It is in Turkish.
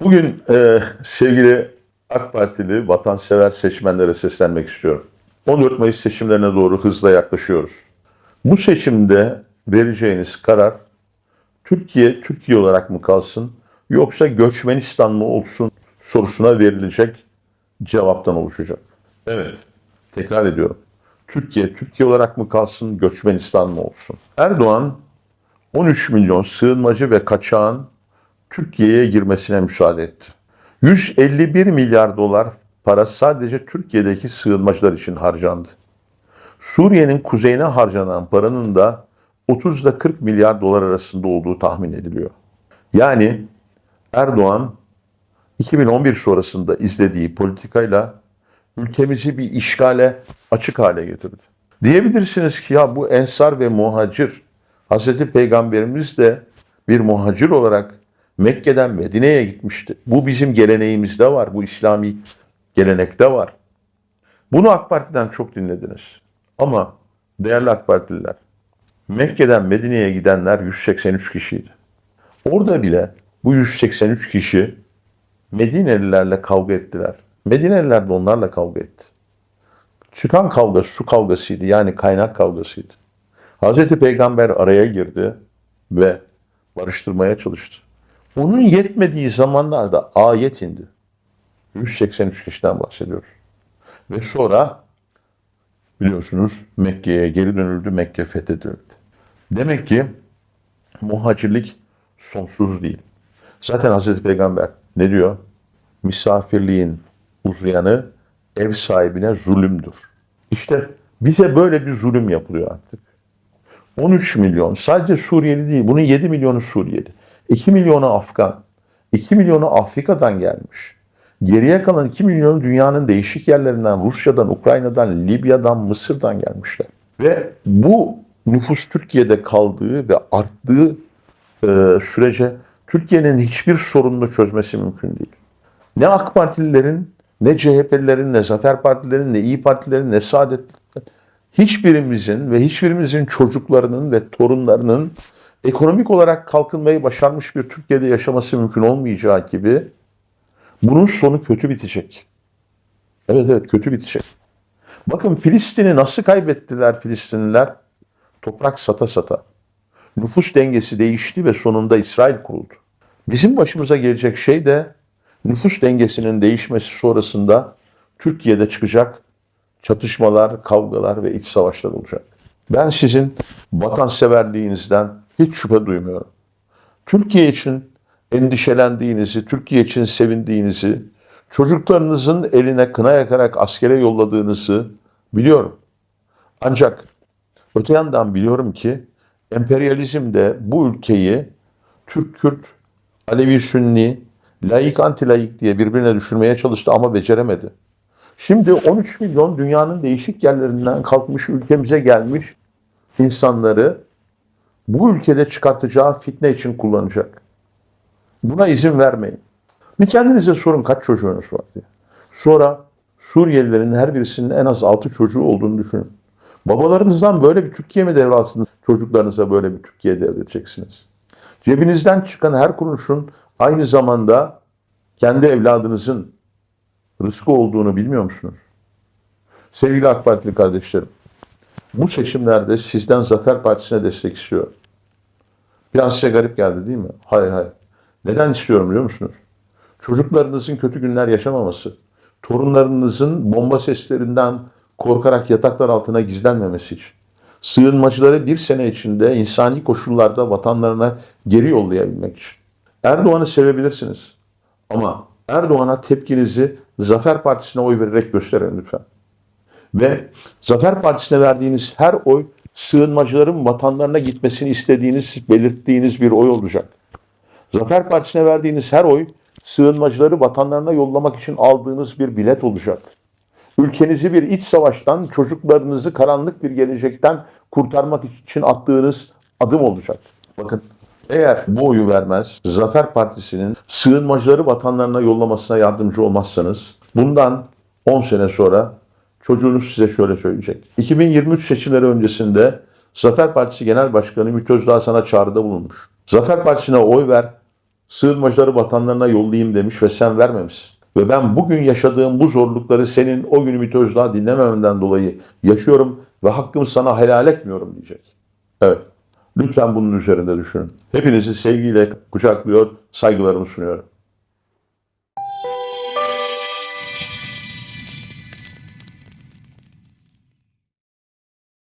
Bugün e, sevgili AK Partili vatansever seçmenlere seslenmek istiyorum. 14 Mayıs seçimlerine doğru hızla yaklaşıyoruz. Bu seçimde vereceğiniz karar Türkiye Türkiye olarak mı kalsın yoksa Göçmenistan mı olsun sorusuna verilecek cevaptan oluşacak. Evet, tekrar ediyorum. Türkiye Türkiye olarak mı kalsın, Göçmenistan mı olsun? Erdoğan 13 milyon sığınmacı ve kaçağın Türkiye'ye girmesine müsaade etti. 151 milyar dolar para sadece Türkiye'deki sığınmacılar için harcandı. Suriye'nin kuzeyine harcanan paranın da 30 ile 40 milyar dolar arasında olduğu tahmin ediliyor. Yani Erdoğan 2011 sonrasında izlediği politikayla ülkemizi bir işgale açık hale getirdi. Diyebilirsiniz ki ya bu ensar ve muhacir, Hazreti Peygamberimiz de bir muhacir olarak Mekke'den Medine'ye gitmişti. Bu bizim geleneğimizde var, bu İslami gelenekte var. Bunu AK Parti'den çok dinlediniz. Ama değerli AK Partililer, Mekke'den Medine'ye gidenler 183 kişiydi. Orada bile bu 183 kişi Medinelilerle kavga ettiler. Medineliler de onlarla kavga etti. Çıkan kavga su kavgasıydı yani kaynak kavgasıydı. Hazreti Peygamber araya girdi ve barıştırmaya çalıştı. Onun yetmediği zamanlarda ayet indi. 183 kişiden bahsediyoruz. Ve sonra biliyorsunuz Mekke'ye geri dönüldü, Mekke fethedildi. Demek ki muhacirlik sonsuz değil. Zaten Hazreti Peygamber ne diyor? Misafirliğin uzayanı ev sahibine zulümdür. İşte bize böyle bir zulüm yapılıyor artık. 13 milyon sadece Suriyeli değil bunun 7 milyonu Suriyeli. 2 milyonu Afgan. 2 milyonu Afrika'dan gelmiş. Geriye kalan 2 milyonu dünyanın değişik yerlerinden, Rusya'dan, Ukrayna'dan, Libya'dan, Mısır'dan gelmişler. Ve bu nüfus Türkiye'de kaldığı ve arttığı e, sürece Türkiye'nin hiçbir sorununu çözmesi mümkün değil. Ne AK Partililerin, ne CHP'lilerin, ne Zafer Partilerin, ne İyi Partilerin, ne Saadetlilerin hiçbirimizin ve hiçbirimizin çocuklarının ve torunlarının ekonomik olarak kalkınmayı başarmış bir Türkiye'de yaşaması mümkün olmayacağı gibi bunun sonu kötü bitecek. Evet evet kötü bitecek. Bakın Filistin'i nasıl kaybettiler Filistinliler? Toprak sata sata. Nüfus dengesi değişti ve sonunda İsrail kuruldu. Bizim başımıza gelecek şey de nüfus dengesinin değişmesi sonrasında Türkiye'de çıkacak çatışmalar, kavgalar ve iç savaşlar olacak. Ben sizin vatanseverliğinizden hiç şüphe duymuyorum. Türkiye için endişelendiğinizi, Türkiye için sevindiğinizi, çocuklarınızın eline kına yakarak askere yolladığınızı biliyorum. Ancak öte yandan biliyorum ki emperyalizm de bu ülkeyi Türk-Kürt, Alevi-Sünni, laik anti-laik diye birbirine düşürmeye çalıştı ama beceremedi. Şimdi 13 milyon dünyanın değişik yerlerinden kalkmış ülkemize gelmiş insanları bu ülkede çıkartacağı fitne için kullanacak. Buna izin vermeyin. Bir kendinize sorun kaç çocuğunuz var diye. Sonra Suriyelilerin her birisinin en az 6 çocuğu olduğunu düşünün. Babalarınızdan böyle bir Türkiye mi devralsınız? Çocuklarınıza böyle bir Türkiye devredeceksiniz. Cebinizden çıkan her kuruşun aynı zamanda kendi evladınızın rızkı olduğunu bilmiyor musunuz? Sevgili AK Partili kardeşlerim, bu seçimlerde sizden Zafer Partisi'ne destek istiyorum. Biraz size garip geldi değil mi? Hayır hayır. Neden istiyorum biliyor musunuz? Çocuklarınızın kötü günler yaşamaması, torunlarınızın bomba seslerinden korkarak yataklar altına gizlenmemesi için, sığınmacıları bir sene içinde insani koşullarda vatanlarına geri yollayabilmek için. Erdoğan'ı sevebilirsiniz ama Erdoğan'a tepkinizi Zafer Partisi'ne oy vererek gösterin lütfen. Ve Zafer Partisi'ne verdiğiniz her oy sığınmacıların vatanlarına gitmesini istediğiniz, belirttiğiniz bir oy olacak. Zafer Partisi'ne verdiğiniz her oy sığınmacıları vatanlarına yollamak için aldığınız bir bilet olacak. Ülkenizi bir iç savaştan, çocuklarınızı karanlık bir gelecekten kurtarmak için attığınız adım olacak. Bakın eğer bu oyu vermez, Zafer Partisi'nin sığınmacıları vatanlarına yollamasına yardımcı olmazsanız bundan 10 sene sonra çocuğunuz size şöyle söyleyecek. 2023 seçimleri öncesinde Zafer Partisi Genel Başkanı Ümit Özdağ sana çağrıda bulunmuş. Zafer Partisi'ne oy ver, sığınmacıları vatanlarına yollayayım demiş ve sen vermemişsin. Ve ben bugün yaşadığım bu zorlukları senin o gün Ümit Özdağ dinlememenden dolayı yaşıyorum ve hakkımı sana helal etmiyorum diyecek. Evet. Lütfen bunun üzerinde düşünün. Hepinizi sevgiyle kucaklıyor, saygılarımı sunuyorum.